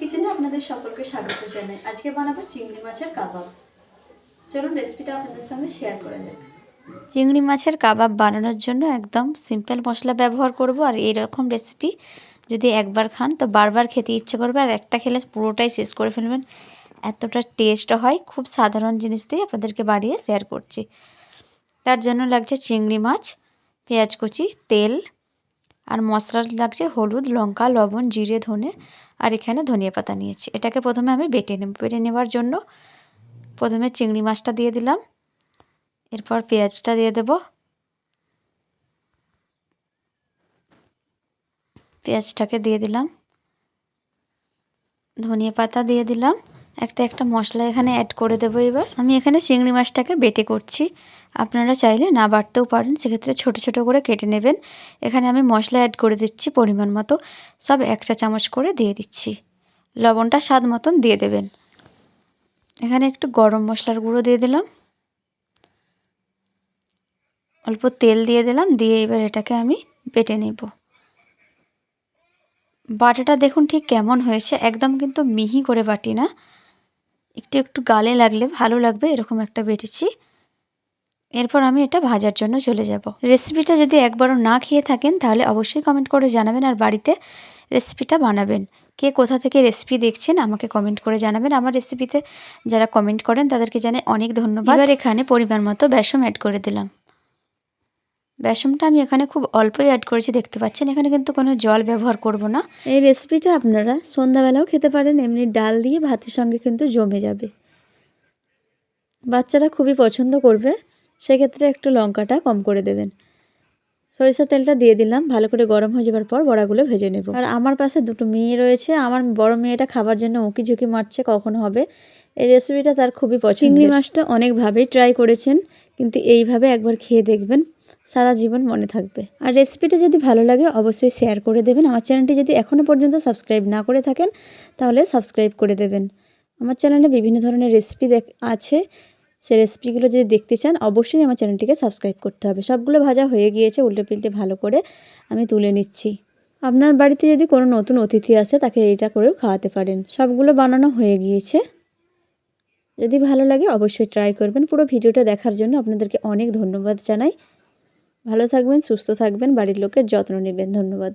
কিচেনে আপনাদের সকলকে স্বাগত জানাই। আজকে বানাবো চিংড়ি মাছের কাবাব। চলুন রেসিপিটা আপনাদের সঙ্গে শেয়ার করে চিংড়ি মাছের কাবাব বানানোর জন্য একদম সিম্পল মশলা ব্যবহার করব আর এইরকম রেসিপি যদি একবার খান তো বারবার খেতে ইচ্ছে করবে আর একটা খেলে পুরোটাই শেষ করে ফেলবেন। এতটা টেস্ট হয়, খুব সাধারণ জিনিস দিয়ে আপনাদেরকে বাড়িয়ে শেয়ার করছি। তার জন্য লাগছে চিংড়ি মাছ, পেঁয়াজ কুচি, তেল আর মশলা লাগছে হলুদ, লঙ্কা, লবণ, জিরে, ধনে, আর এখানে ধনিয়া পাতা নিয়েছি। এটাকে প্রথমে আমি বেটে নেব, বেটে নেওয়ার জন্য প্রথমে চিংড়ি মাছটা দিয়ে দিলাম। এরপর পেঁয়াজটা দিয়ে দেব। পেঁয়াজটাকে দিয়ে দিলাম। ধনিয়া পাতা দিয়ে দিলাম। একটা একটা মশলা এখানে অ্যাড করে দেবো এবার। আমি এখানে চিংড়ি মাছটাকে বেটে করছি। আপনারা চাইলে না বাটতেও পারেন, সেক্ষেত্রে ছোট ছোট করে কেটে নেবেন। এখানে আমি মশলা অ্যাড করে দিচ্ছি পরিমাণ মতো। সব এক চা চামচ করে দিয়ে দিচ্ছি। লবণটা স্বাদ মতন দিয়ে দেবেন। এখানে একটু গরম মশলার গুঁড়ো দিয়ে দিলাম। অল্প তেল দিয়ে দিলাম, দিয়ে এবার এটাকে আমি বেটে নেব। বাটাটা দেখুন ঠিক কেমন হয়েছে, একদম কিন্তু মিহি করে বাটি না। একটু একটু গালে লাগলে ভালো লাগবে, এরকম একটা বেটেছি। এরপর আমি এটা ভাজার জন্য চলে যাব। রেসিপিটা যদি একবারও না খেয়ে থাকেন, তাহলে অবশ্যই কমেন্ট করে জানাবেন আর বাড়িতে রেসিপিটা বানাবেন। কে কোথা থেকে রেসিপি দেখছেন, আমাকে কমেন্ট করে জানাবেন। আমার রেসিপিতে যারা কমেন্ট করেন, তাদেরকে জানে অনেক ধন্যবাদ। এবার এখানে পরিমাণ মতো বেসম অ্যাড করে দিলাম। বেসমটা আমি এখানে খুব অল্পই অ্যাড করেছি দেখতে পাচ্ছেন? এখানে কিন্তু কোনো জল ব্যবহার করব না। এই রেসিপিটা আপনারা সন্ধ্যাবেলাও খেতে পারেন এমনি ডাল দিয়ে ভাতের সঙ্গে কিন্তু জমে যাবে। বাচ্চারা খুবই পছন্দ করবে সেক্ষেত্রে একটু লঙ্কাটা কম করে দেবেন। সরিষার তেলটা দিয়ে দিলাম ভালো করে গরম হয়ে যাবার পর বড়াগুলো ভেজে নেব। আর আমার পাশে দুটো মেয়ে রয়েছে আমার বড় মেয়েটা খাবার জন্য উঁকি ঝুঁকি মারছে কখন হবে? এই রেসিপিটা তার খুবই পছন্দ চিংড়ি মাছটা অনেকভাবেই ট্রাই করেছেন কিন্তু এইভাবে একবার খেয়ে দেখবেন। সারা জীবন মনে থাকবে। আর রেসিপিটা যদি ভালো লাগে, অবশ্যই শেয়ার করে দেবেন। আমার চ্যানেলটি যদি এখনও পর্যন্ত সাবস্ক্রাইব না করে থাকেন, তাহলে সাবস্ক্রাইব করে দেবেন। আমার চ্যানেলে বিভিন্ন ধরনের রেসিপি আছে। সে রেসিপিগুলো যদি দেখতে চান, অবশ্যই আমার চ্যানেলটিকে সাবস্ক্রাইব করতে হবে। সবগুলো ভাজা হয়ে গিয়েছে উল্টে পিল্টে ভালো করে আমি তুলে নিচ্ছি। আপনার বাড়িতে যদি কোনো নতুন অতিথি আসে, তাকে এইটা করেও খাওয়াতে পারেন। সবগুলো বানানো হয়ে গিয়েছে। যদি ভালো লাগে, অবশ্যই ট্রাই করবেন। পুরো ভিডিওটা দেখার জন্য আপনাদেরকে অনেক ধন্যবাদ জানাই। ভালো থাকবেন সুস্থ থাকবেন বাড়ির লোকের যত্ন নেবেন। ধন্যবাদ।